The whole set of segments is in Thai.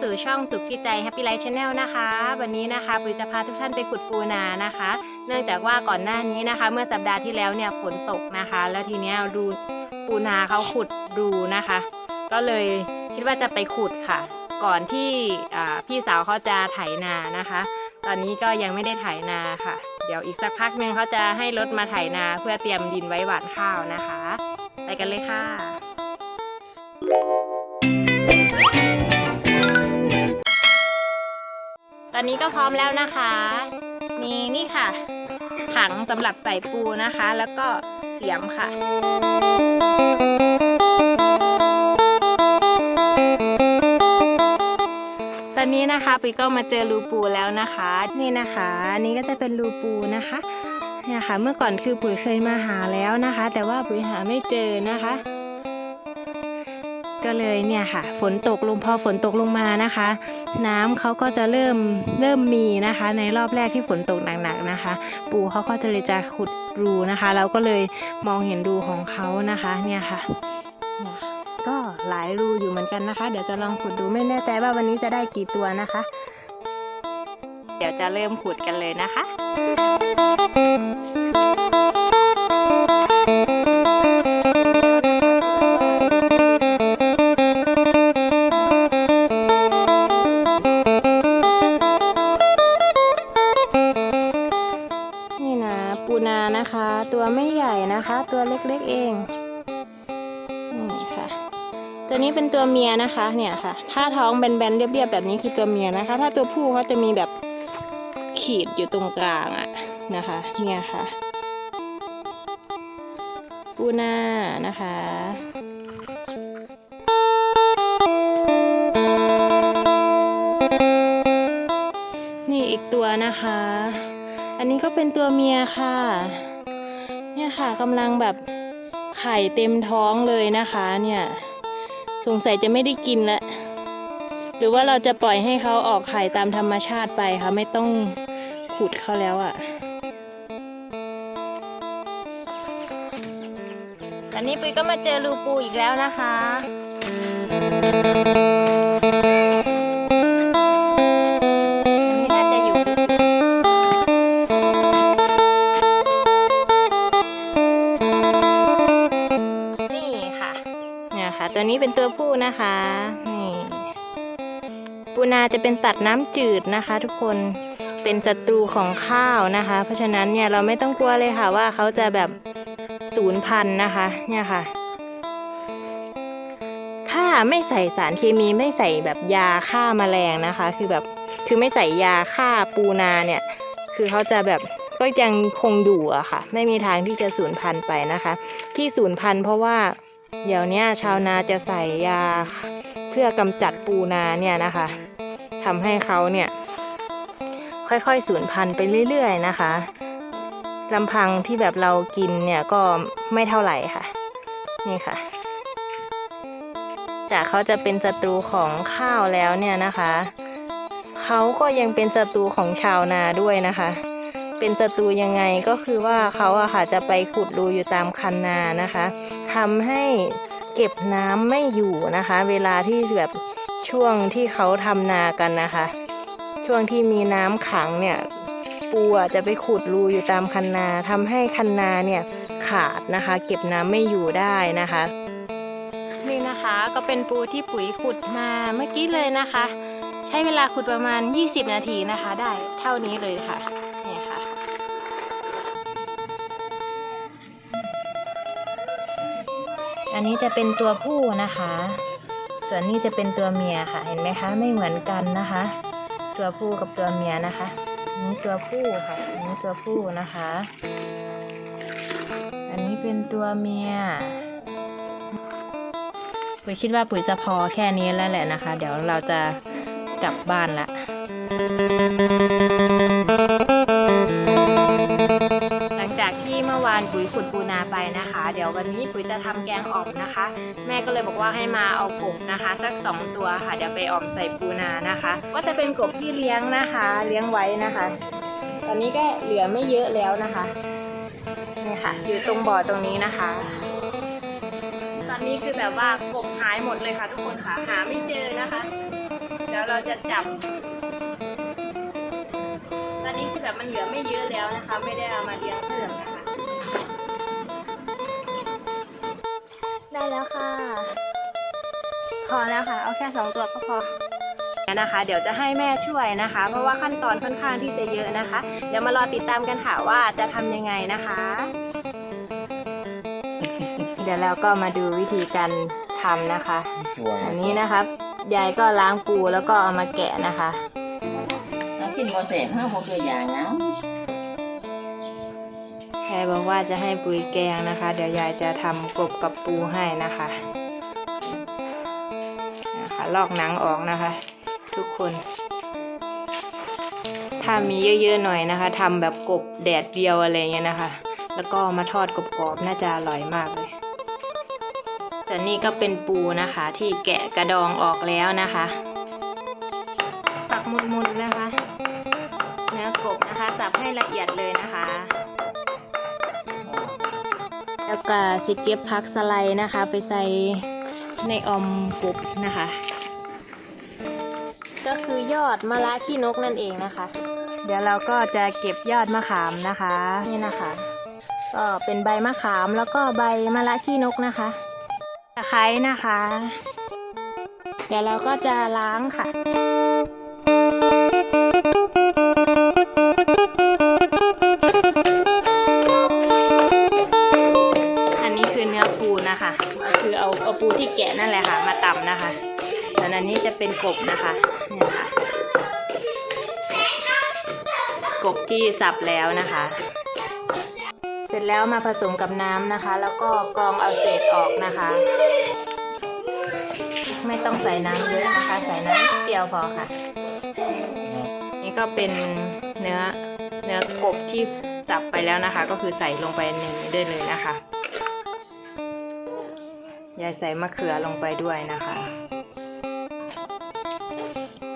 สู่ช่องสุขที่ใจ Happy Life Channel นะคะ วันนี้นะคะปุ๋ยจะพาทุกท่านไปขุดปูนานะคะ เนื่องจากว่าก่อนหน้านี้นะคะ เมื่อสัปดาห์ที่แล้วเนี่ยฝนตกนะคะ แล้วทีเนี้ยดูปูนาเขาขุดรูนะคะ ก็เลยคิดว่าจะไปขุดค่ะ ก่อนที่พี่สาวเขาจะไถนานะคะ ตอนนี้ก็ยังไม่ได้ไถนาค่ะ เดี๋ยวอีกสักพักหนึ่งเขาจะให้รถมาไถนาเพื่อเตรียมดินไว้หว่านข้าวนะคะ ไปกันเลยค่ะ อนนี้ก็พร้อมแล้วนะคะมีนี่ค่ะ ถังสำหรับใส่ปูนะคะ แล้วก็เสียมค่ะตอนนี้นะคะปุ้ยก็มาเจอรูปูแล้วนะคะ นี่นะคะอันนี้ก็จะเป็นรูปูนะคะเนี่ยค่ะเมื่อก่อนคือปุ๋ยเคยมาหาแล้วนะคะ แต่ว่าปุ๋ยหาไม่เจอนะคะ ก็เลยเนี่ยค่ะ ฝนตกลงพอฝนตกลงมานะคะ น้ำเขาก็จะเริ่มเริ่มมีนะคะ ในรอบแรกที่ฝนตกหนักๆนะคะ ปูเขาก็จะเลยจะขุดรูนะคะ เราก็เลยมองเห็นรูของเขานะคะเนี่ยค่ะก็หลายรูอยู่เหมือนกันนะคะ เดี๋ยวจะลองขุดดูไม่แน่ใจว่าวันนี้จะได้กี่ตัวนะคะ เดี๋ยวจะเริ่มขุดกันเลยนะคะ ตัวเล็กๆเอง นี่ค่ะ ตัวนี้เป็นตัวเมียนะคะ เนี่ยค่ะ ถ้าท้องแบนๆเรียบๆแบบนี้คือตัวเมียนะคะ ถ้าตัวผู้เขาจะมีแบบขีดอยู่ตรงกลางอะนะคะ เนี่ยค่ะปูนานะคะนี่อีกตัวนะคะ อันนี้ก็เป็นตัวเมียค่ะ ค่ะกำลังแบบไข่เต็มท้องเลยนะคะเนี่ย สงสัยจะไม่ได้กินละหรือว่าเราจะปล่อยให้เขาออกไข่ตามธรรมชาติไปค่ะไม่ต้องขุดเขาแล้วอะ่ะอันนี้ปุ้ยก็มาเจอรูปูอีกแล้วนะคะ ดน้ำจืดนะคะ ทุกคนเป็นศัตรูของข้าวนะคะ เพราะฉะนั้นเนี่ยเราไม่ต้องกลัวเลยค่ะว่าเขาจะแบบสูญพันธ์นะคะเนี่ยค่ะ ถ้าไม่ใส่สารเคมีไม่ใส่แบบยาฆ่าแมลงนะคะ คือแบบคือไม่ใส่ยาฆ่าปูนาเนี่ย คือเขาจะแบบก็ยังคงอยู่อะค่ะ ไม่มีทางที่จะสูญพันธุ์ไปนะคะ ที่สูญพันธุ์เพราะว่าเดี๋ยวนี้ชาวนาจะใส่ยาเพื่อกำจัดปูนาเนี่ยนะคะ ทำให้เขาเนี่ยค่อยๆสูญพันธุ์ไปเรื่อยๆนะคะลำพังที่แบบเรากินเนี่ยก็ไม่เท่าไหร่ค่ะ นี่ค่ะ จากเขาจะเป็นศัตรูของข้าวแล้วเนี่ยนะคะเขาก็ยังเป็นศัตรูของชาวนาด้วยนะคะ เป็นศัตรูยังไงก็คือว่าเขาอะค่ะจะไปขุดรูอยู่ตามคันนานะคะทำให้เก็บน้ำไม่อยู่นะคะ เวลาที่แบบ ช่วงที่เขาทำนากันนะคะ ช่วงที่มีน้ำขังเนี่ยปูจะไปขุดรูอยู่ตามคันนาทำให้คันนาเนี่ยขาดนะคะ เก็บน้ำไม่อยู่ได้นะคะ นี่นะคะก็เป็นปูที่ปุ๋ยขุดมาเมื่อกี้เลยนะคะ ใช้เวลาขุดประมาณ 20 นาทีนะคะ ได้เท่านี้เลยค่ะนี่ค่ะ อันนี้จะเป็นตัวผู้นะคะ ส่วนนี้จะเป็นตัวเมียค่ะ เห็นไหมคะ ไม่เหมือนกันนะคะ ตัวผู้กับตัวเมียนะคะ นี้ตัวผู้ค่ะ นี้ตัวผู้นะคะ อันนี้เป็นตัวเมีย ปุ๋ยคิดว่าปุ๋ยจะพอแค่นี้แล้วแหละนะคะ เดี๋ยวเราจะกลับบ้านละานปุ๋ยขุดปูนาไปนะคะ เดี๋ยววันนี้ปุ๋ยจะทำแกงอ่อมนะคะ แม่ก็เลยบอกว่าให้มาเอากบนะคะสักสองตัวค่ะ เดี๋ยวไปอ่อมใส่ปูนานะคะ ก็จะเป็นกบที่เลี้ยงนะคะ เลี้ยงไว้นะคะ ตอนนี้ก็เหลือไม่เยอะแล้วนะคะนี่ค่ะ อยู่ตรงบ่อตรงนี้นะคะ ตอนนี้คือแบบว่ากบหายหมดเลยค่ะ ทุกคนค่ะหาไม่เจอนะคะเดี๋ยวเราจะจับตอนนี้คือแบบมันเหลือไม่เยอะแล้วนะคะ ไม่ได้เอามาเลี้ยงเพิ่มนะคะ อแล้วค่ะ เอาแค่สองตัวก็พอนะคะ เดี๋ยวจะให้แม่ช่วยนะคะ เพราะว่าขั้นตอนค่อนข้างที่จะเยอะนะคะ เดี๋ยวมารอติดตามกันค่ะว่าจะทำยังไงนะคะ เดี๋ยวเราก็มาดูวิธีการทำนะคะตัวอันนี้นะครับยายก็ล้างปูแล้วก็เอามาแกะนะคะเรากินบ่เสร็จห้าบ่เคยอย่างเนาะยายบอกว่าจะให้ปุ๋ยแกงนะคะ เดี๋ยวยายจะทำกบกับปูให้นะคะนะคะ ลอกหนังออกนะคะ ทุกคน ถ้ามีเยอะๆหน่อยนะคะทำแบบกบแดดเดียวอะไรเงี้ยนะคะ แล้วก็มาทอดกรอบๆน่าจะอร่อยมากเลยแต่นี่ก็เป็นปูนะคะที่แกะกระดองออกแล้วนะคะปักมุนๆนะคะเนื้อกบนะคะสับให้ละเอียดเลยนะคะแล้วก็สิเก็บพักสไลด์นะคะ ไปใส่ในออมกบนะคะ ก็คือยอดมะระขี้นกนั่นเองนะคะ เดี๋ยวเราก็จะเก็บยอดมะขามนะคะ นี่นะคะ ก็เป็นใบมะขามแล้วก็ใบมะระขี้นกนะคะตะไคร้นะคะ เดี๋ยวเราก็จะล้างค่ะอันนี้คือเนื้อปูนะคะก็คือเอาเอาปูที่แกะนั่นแหละค่ะ มาตำนะคะส่วน อันนี้จะเป็นกบนะคะเนี่ยค่ะกบที่สับแล้วนะคะ เสร็จแล้วมาผสมกับน้ำนะคะ แล้วก็กรองเอาเศษออกนะคะ ไม่ต้องใส่น้ำเยอะนะคะ ใส่น้ำนิดเดียวพอค่ะ นี่ก็เป็นเนื้อเนื้อกบที่สับไปแล้วนะคะ ก็คือใส่ลงไปในนี้ได้เลยนะคะยายใส่มะเขือลงไปด้วยนะคะ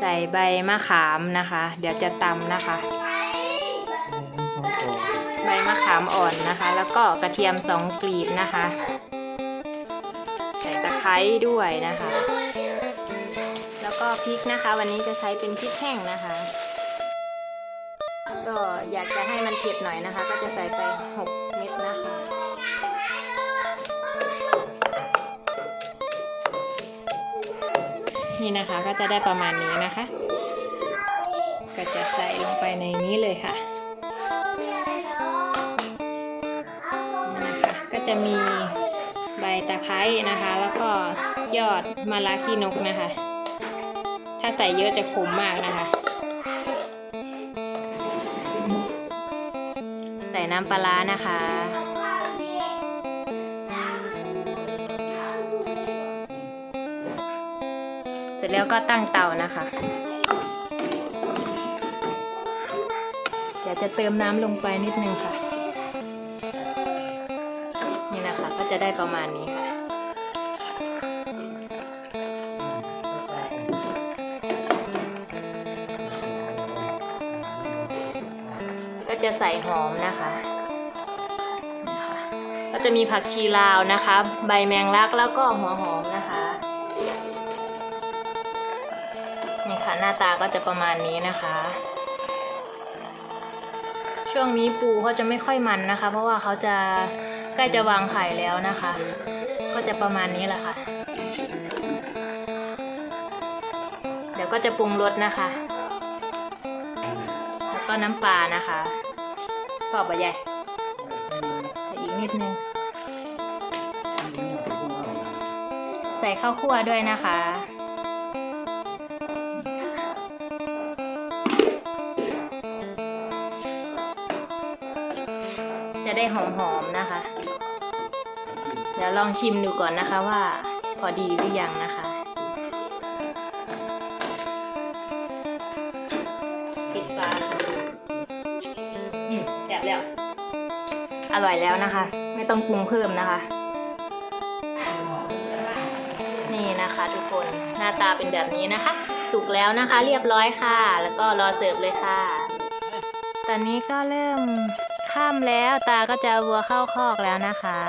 ใส่ใบมะขามนะคะ เดี๋ยวจะตำนะคะ ใบมะขามอ่อนนะคะ แล้วก็กระเทียมสองกลีบนะคะ ใส่ตะไคร้ด้วยนะคะ แล้วก็พริกนะคะ วันนี้จะใช้เป็นพริกแห้งนะคะ ก็อยากจะให้มันเผ็ดหน่อยนะคะ ก็จะใส่ไป 6 เม็ดนะคะ นี่นะคะก็จะได้ประมาณนี้นะคะ ก็จะใส่ลงไปในนี้เลยค่ะนะคะก็จะมีใบตะไคร้นะคะ แล้วก็ยอดมะระขี้นกนะคะ ถ้าใส่เยอะจะขมมากนะคะ ใส่น้ำปลาร้านะคะ ร็จแล้วก็ตั้งเตานะคะ เดี๋ยวจะเติมน้ำลงไปนิดนึงค่ะ นี่นะคะก็จะได้ประมาณนี้ค่ะ ก็จะใส่หอมนะคะก็จะมีผักชีลาวนะคะ ใบแมงลักแล้วก็หัวหอมนะ หน้าตาก็จะประมาณนี้นะคะ ช่วงนี้ปูเขาจะไม่ค่อยมันนะคะ เพราะว่าเขาจะใกล้จะวางไข่แล้วนะคะ ก็จะประมาณนี้แหละค่ะ เดี๋ยวก็จะปรุงรสนะคะ แล้วก็น้ำปลานะคะพอปะใหญ่ใส่อีกนิดนึง ใส่ข้าวคั่วด้วยนะคะ ได้หอมๆนะคะ เดี๋ยวลองชิมดูก่อนนะคะว่าพอดีหรือยังนะคะปิดฝาค่ะแซ่บแล้ว อร่อยแล้วนะคะ ไม่ต้องปรุงเพิ่มนะคะ นี่นะคะทุกคนหน้าตาเป็นแบบนี้นะคะ สุกแล้วนะคะ เรียบร้อยค่ะ แล้วก็รอเสิร์ฟเลยค่ะ ตอนนี้ก็เริ่ม ค่ำแล้วตาก็จะเอาวัวเข้าคอกแล้วนะคะ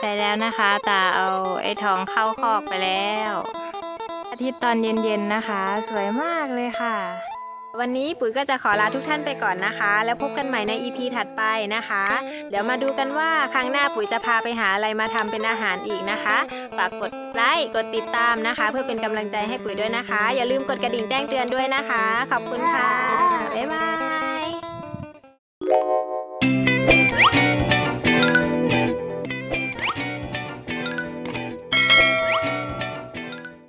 ไปแล้วนะคะ ตาเอาไอ้ทองเข้าคอกไปแล้ว อาทิตย์ตอนเย็นๆนะคะ สวยมากเลยค่ะ วันนี้ปุ๋ยก็จะขอลาทุกท่านไปก่อนนะคะ แล้วพบกันใหม่ใน EP ถัดไปนะคะ เดี๋ยวมาดูกันว่าครั้งหน้าปุ๋ยจะพาไปหาอะไรมาทำเป็นอาหารอีกนะคะฝากกดไลค์กดติดตามนะคะ เพื่อเป็นกำลังใจให้ปุ๋ยด้วยนะคะ อย่าลืมกดกระดิ่งแจ้งเตือนด้วยนะคะ ขอบคุณค่ะบ๊ายบาย